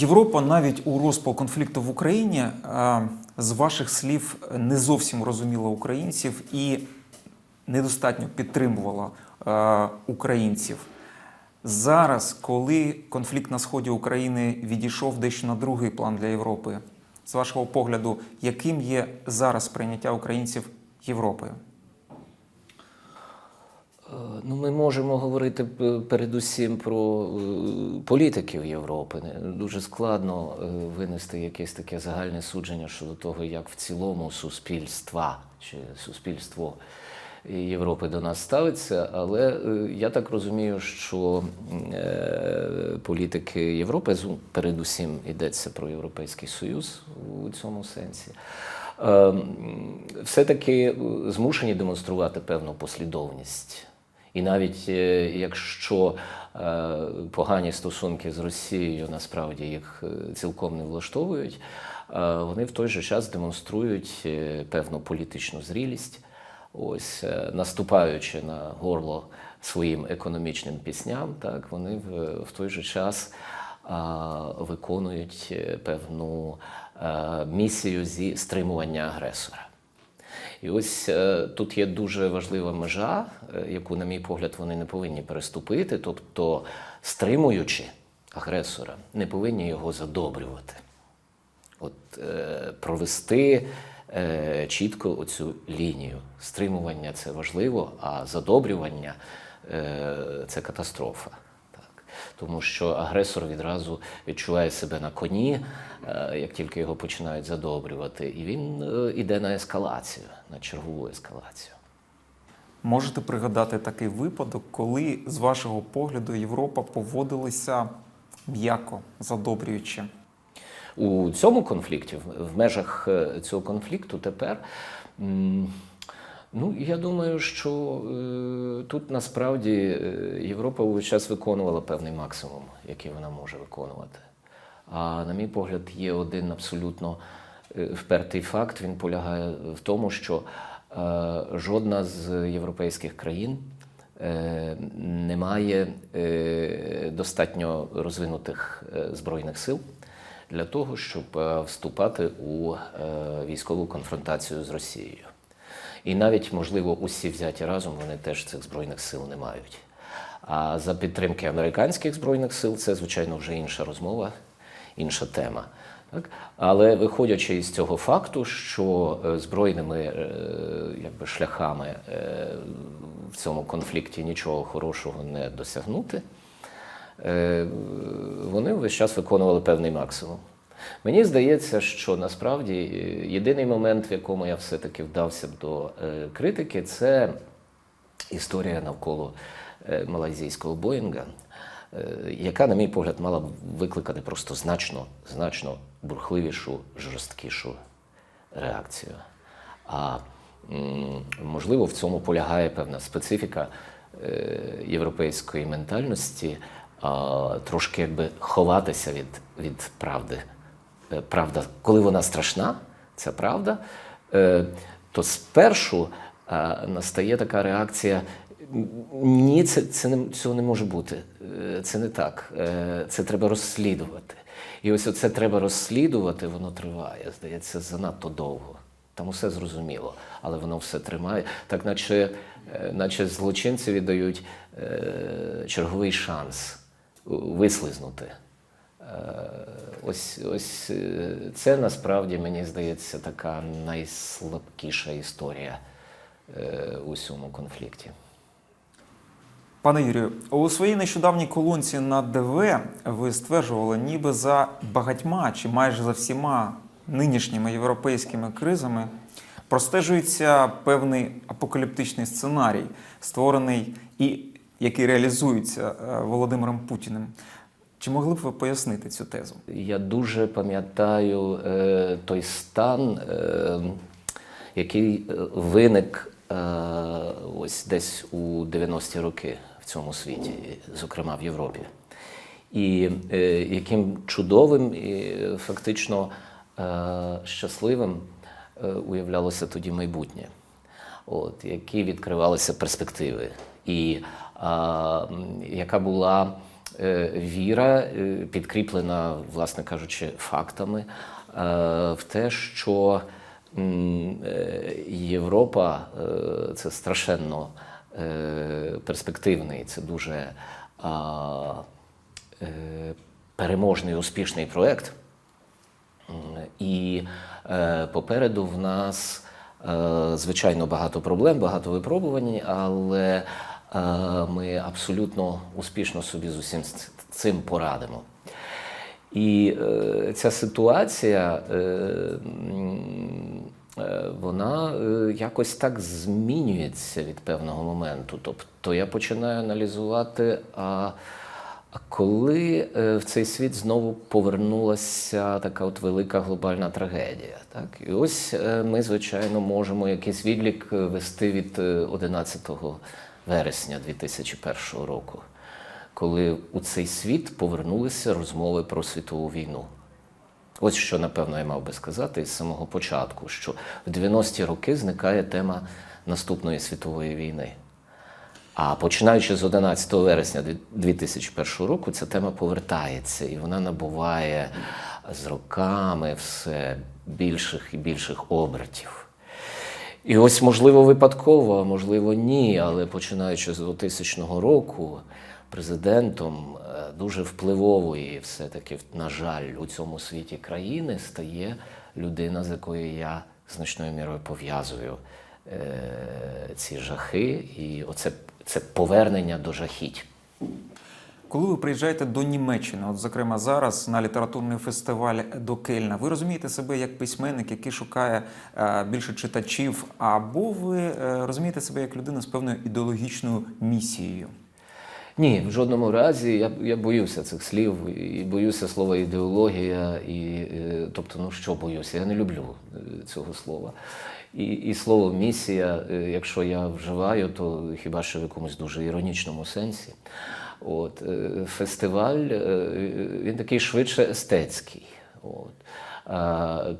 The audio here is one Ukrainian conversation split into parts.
Європа навіть у розпал конфлікту в Україні е, з ваших слів не зовсім розуміла українців і недостатньо підтримувала е, українців. Зараз, коли конфлікт на сході України відійшов дещо на другий план для Європи, з вашого погляду, яким є зараз прийняття українців Європою? Е, Ну, ми можемо говорити передусім про е, політиків Європи. Дуже складно е, винести якесь таке загальне судження щодо того, як в цілому суспільства чи суспільство Європи до нас ставиться. Але я так розумію, що політики Європи, передусім йдеться про Європейський Союз у цьому сенсі. е, Все-таки змушені демонструвати певну послідовність. І навіть е, якщо е, погані стосунки з Росією насправді їх е, цілком не влаштовують, вони в той же час демонструють певну політичну зрілість, ось наступаючи на горло своїм економічним пісням, так вони в, той же час виконують певну місію зі стримування агресора. І ось е, тут є дуже важлива межа, е, яку, на мій погляд, вони не повинні переступити, тобто, стримуючи агресора, не повинні його задобрювати. От е, провести чітко оцю лінію. Стримування це важливо, а задобрювання це катастрофа. Тому що агресор відразу відчуває себе на коні, е, як тільки його починають задобрювати, і він е, іде на ескалацію, на чергову ескалацію. Можете пригадати такий випадок, коли, з вашого погляду, Європа поводилася м'яко, задобрюючи? У цьому конфлікті, в в межах е, цього конфлікту тепер. Ну, я думаю, що е, тут насправді е, Європа увесь час виконувала певний максимум, який вона може виконувати. А на мій погляд, є один абсолютно е, впертий факт. Він полягає в тому, що е, жодна з європейських країн е, не має е, достатньо розвинутих е, збройних сил для того, щоб вступати у військову конфронтацію з Росією. І навіть, можливо, усі взяті разом вони теж цих збройних сил не мають. А за підтримки американських збройних сил це, звичайно, вже інша розмова, інша тема. Так? Але виходячи із цього факту, що е, збройними е, якби, шляхами е, в цьому конфлікті нічого хорошого не досягнути, вони весь час виконували певний максимум. Мені здається, що насправді е, єдиний момент, в якому я все-таки вдався до е, критики, це історія навколо е, малайзійського Боїнга, яка, на мій погляд, мала б викликати просто значно, значно бурхливішу, жорсткішу реакцію. А можливо, в цьому полягає певна специфіка європейської ментальності, трошки якби ховатися від, від правди. Е, Правда, коли вона страшна, це правда, е, то спершу е, настає така реакція. Ні, це, це не, цього не може бути. Це не так. Це треба розслідувати. І ось це треба розслідувати, воно триває, здається, занадто довго. Там усе зрозуміло, але воно все тримає. Так, наче, наче злочинці віддають черговий шанс вислизнути. Е, Ось, ось е, це насправді мені здається така найслабкіша історія е, у цьому конфлікті. Пане Юрію, у своїй нещодавній колонці на ДВ ви стверджували, ніби за багатьма чи майже за всіма нинішніми європейськими кризами простежується певний апокаліптичний сценарій, створений і який реалізується Володимиром Путіним. Чи могли б ви пояснити цю тезу? Я дуже пам'ятаю е, той стан, е, який е, виник е, ось десь у 90-ті роки в цьому світі, зокрема в Європі. І е, яким чудовим і фактично е, щасливим е, уявлялося тоді майбутнє, от, які відкривалися перспективи, і а, м, яка була е, віра, е, підкріплена, власне кажучи, фактами, е, в те, що е, Європа е, це страшенно е, перспективний, це дуже е, переможний успішний проєкт. І е, попереду в нас, е, звичайно, багато проблем, багато випробувань, але е, ми абсолютно успішно собі з усім цим порадимо. І е, ця ситуація, е, е, вона е, якось так змінюється від певного моменту. Тобто я починаю аналізувати, а, коли е, в цей світ знову повернулася така от велика глобальна трагедія. Так? І ось е, ми, звичайно, можемо якийсь відлік е, вести від е, 11 вересня 2001 року коли у цей світ повернулися розмови про світову війну. Ось що, напевно, я мав би сказати з самого початку, що в 90-ті роки зникає тема наступної світової війни. А починаючи з 11 вересня 2001 року, ця тема повертається і вона набуває з роками все більших і більших обертів. І ось, можливо, випадково, а можливо, ні, але починаючи з 2000 року, президентом е, дуже впливової, все-таки, на жаль, у цьому світі країни стає людина, з якою я значною мірою пов'язую е, ці жахи, і оце це повернення до жахіть. Коли ви приїжджаєте до Німеччини, от зокрема зараз на літературний фестиваль до Кельна, ви розумієте себе як письменник, який шукає е, більше читачів, або ви е, розумієте себе як людина з певною ідеологічною місією? Ні, в жодному разі я, я боюся цих слів і боюся слова ідеологія. І, е, тобто, ну що боюся? Я не люблю е, цього слова. І, і слово місія, е, якщо я вживаю, то хіба що в якомусь дуже іронічному сенсі. От, е, фестиваль е, він такий швидше естетський. От.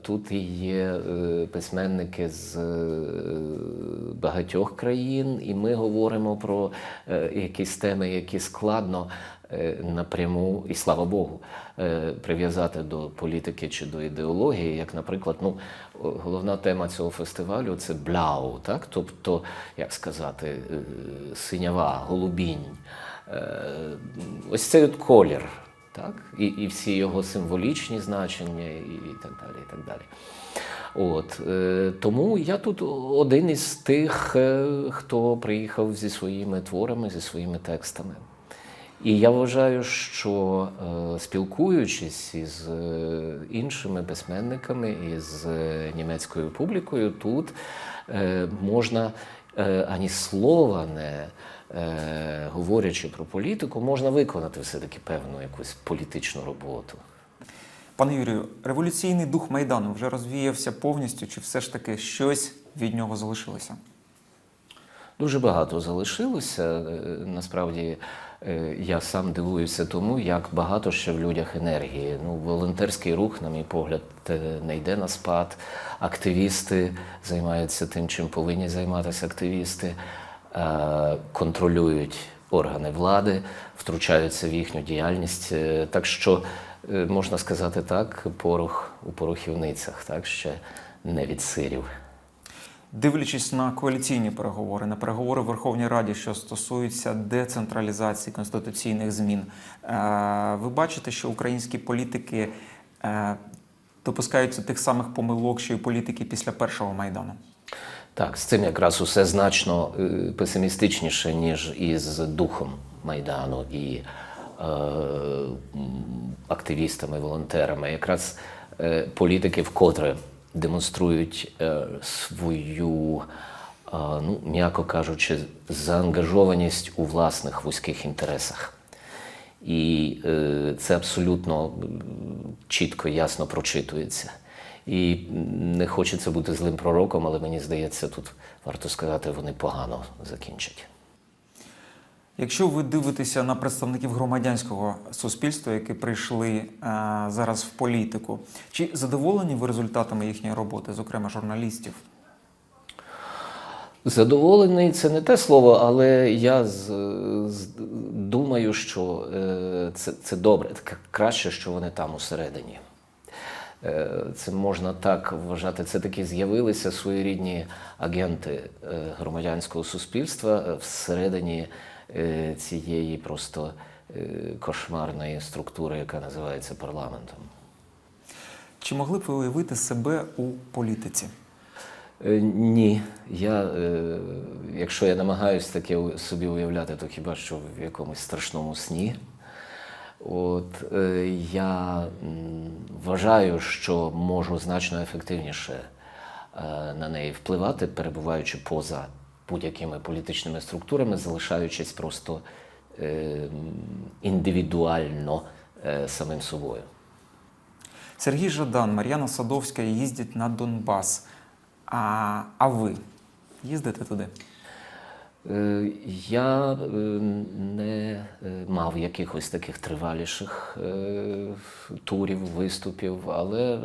Тут є е, письменники з багатьох країн, і ми говоримо про якісь теми, які складно напряму, і слава Богу, прив'язати до політики чи до ідеології. Як, наприклад, ну, головна тема цього фестивалю це бляу, так? тобто, як сказати, синява, голубінь. Е, Ось цей от колір. Так? І, і всі його символічні значення, і, і так далі. І так далі. От, е, тому я тут один із тих, е, хто приїхав зі своїми творами, зі своїми текстами. І я вважаю, що спілкуючись із іншими письменниками, із е, німецькою публікою, тут можна ані слова не е, говорячи про політику, можна виконати все-таки певну якусь політичну роботу. Пане Юрію, революційний дух Майдану вже розвіявся повністю, чи все ж таки щось від нього залишилося? Дуже багато залишилося. Е, Насправді е, я сам дивуюся тому, як багато ще в людях енергії. Ну, волонтерський рух, на мій погляд, е, не йде на спад. Активісти займаються тим, чим повинні займатися активісти, контролюють органи влади, втручаються в їхню діяльність. Е, Так що е, можна сказати так, порох у порохівницях, так ще не відсирів. Дивлячись на коаліційні переговори, на переговори в Верховній Раді, що стосуються децентралізації конституційних змін, е, ви бачите, що українські політики е, допускаються тих самих помилок, що й політики після першого майдану. Так, з цим якраз усе значно е, песимістичніше, ніж із духом Майдану і е, активістами, волонтерами. Якраз е, політики вкотре демонструють е, свою, е, ну, м'яко кажучи, заангажованість у власних вузьких інтересах. І е, це абсолютно чітко, ясно прочитується. І не хочеться бути злим пророком, але мені здається, тут варто сказати, вони погано закінчать. Якщо ви дивитеся на представників громадянського суспільства, які прийшли е, зараз в політику, чи задоволені ви результатами їхньої роботи, зокрема журналістів? Задоволений це не те слово, але я з, з, думаю, що е, це, це добре. Краще, що вони там усередині. Е, Це можна так вважати. Це такі з'явилися своєрідні агенти е, громадянського суспільства е, всередині цієї просто кошмарної структури, яка називається парламентом. Чи могли б ви уявити себе у політиці? Ні, я, якщо я намагаюся таке собі уявляти, то хіба що в якомусь страшному сні. От е, я вважаю, що можу значно ефективніше е, на неї впливати, перебуваючи поза будь-якими політичними структурами, залишаючись просто е, індивідуально е, самим собою. Сергій Жадан, Мар'яна Садовська їздять на Донбас. А, а ви їздите туди? Е, Я е, не е, мав якихось таких триваліших е, турів, виступів, але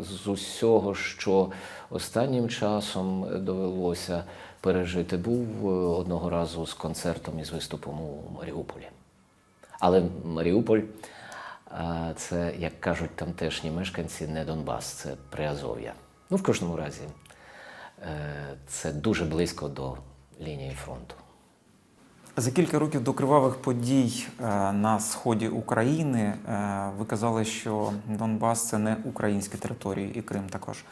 з усього, що останнім часом довелося пережити, був одного разу з концертом і з виступом у Маріуполі. Але Маріуполь це, як кажуть тамтешні мешканці, не Донбас, це Приазов'я. Ну, в кожному разі, це дуже близько до лінії фронту. За кілька років до кривавих подій е, на сході України е, ви казали, що Донбас це не українські території, і Крим також.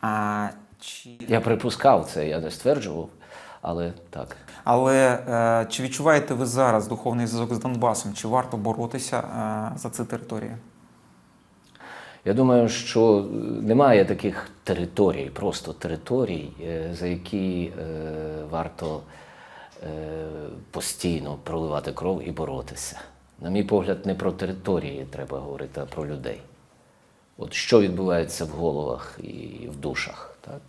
А, чи... Я припускав це, я не стверджував, але так. Але е, чи відчуваєте ви зараз духовний зв'язок з Донбасом? Чи варто боротися е, за ці території? Я думаю, що е, немає таких територій, просто територій, е, за які е, варто постійно проливати кров і боротися. На мій погляд, не про території треба говорити, а про людей. От що відбувається в головах і в душах. Так?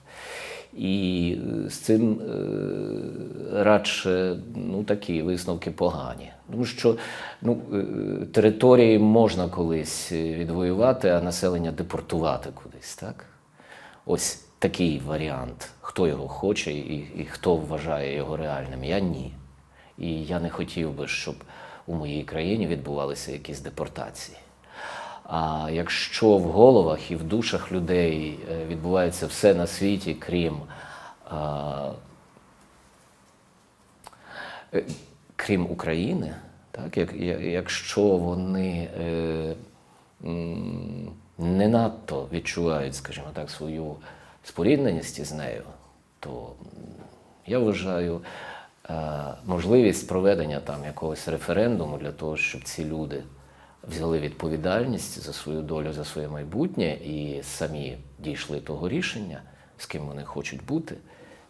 І е, з цим е, радше ну, такі висновки погані. Тому що ну, е, території можна колись відвоювати, а населення депортувати кудись. Так? Ось такий варіант. Хто його хоче і, і хто вважає його реальним. Я ні. І я не хотів би, щоб у моїй країні відбувалися якісь депортації. А якщо в головах і в душах людей е, відбувається все на світі, крім, а, е, крім України, так, як, якщо вони е, не надто відчувають, скажімо так, свою спорідненість із нею, то я вважаю е, можливість проведення там якогось референдуму для того, щоб ці люди взяли відповідальність за свою долю, за своє майбутнє і самі дійшли того рішення, з ким вони хочуть бути.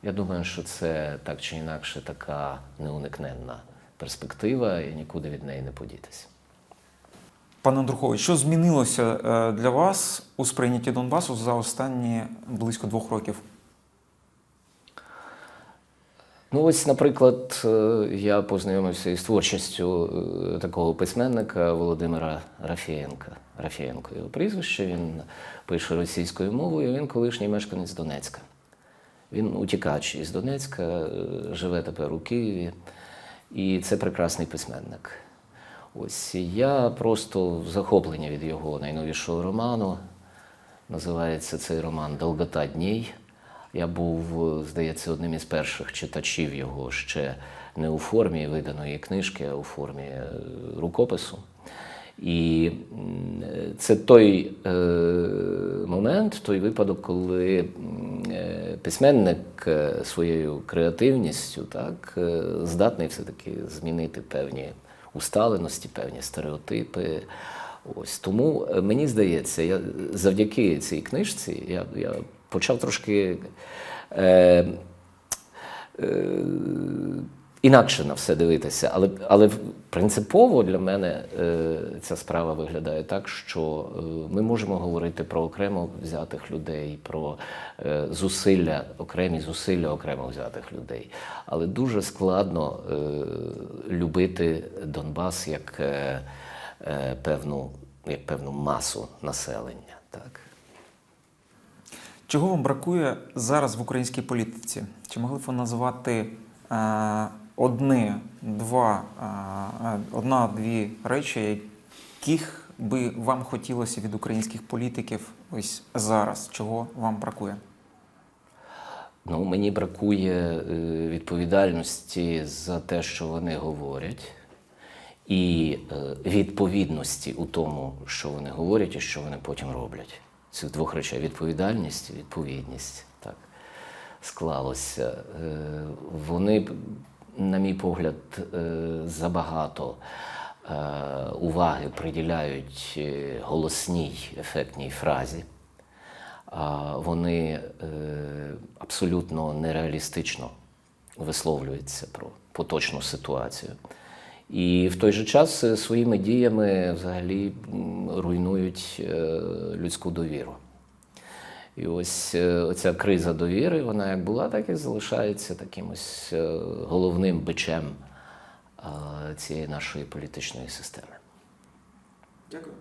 Я думаю, що це так чи інакше така неуникненна перспектива, і нікуди від неї не подітися. Пане Андрухович, що змінилося е, для вас у сприйнятті Донбасу за останні близько двох років? Ну, ось, наприклад, е, я познайомився із творчістю е, такого письменника Володимира Рафієнка. Рафієнко його прізвище, він пише російською мовою, він колишній мешканець Донецька. Він утікач із Донецька, е, живе тепер у Києві, і це прекрасний письменник. Ось я просто в захоплення від його найновішого роману. Називається цей роман Долгота дней. Я був, е, здається, одним із перших читачів його ще не у формі виданої книжки, а у формі е, рукопису. І е, це той момент, той випадок, коли письменник своєю креативністю так, здатний все-таки змінити певні усталеності, певні стереотипи. Ось тому мені здається, я завдяки цій книжці я, я почав трошки е, е, інакше на все дивитися. Але, але принципово для мене е, ця справа виглядає так, що е, ми можемо говорити про окремо взятих людей, про е, зусилля, окремі зусилля окремо взятих людей. Але дуже складно е, любити Донбас як, е, е, певну, як певну масу населення. Так? Чого вам бракує зараз в українській політиці? Чи могли б ви назвати е, одне, два, е, одна-дві речі, яких би вам хотілося від українських політиків ось зараз? Чого вам бракує? Ну, мені бракує е, відповідальності за те, що вони говорять, і е, відповідності у тому, що вони говорять і що вони потім роблять. Цих двох речей відповідальність і відповідність. Так склалося. Е, Вони, на мій погляд, е, забагато е, уваги приділяють голосній ефектній фразі. Вони абсолютно нереалістично висловлюються про поточну ситуацію. І в той же час е, своїми діями взагалі руйнують е, людську довіру. І ось ця оця криза довіри, вона як була, так і залишається таким ось е, головним бичем е, цієї нашої політичної системи. Дякую.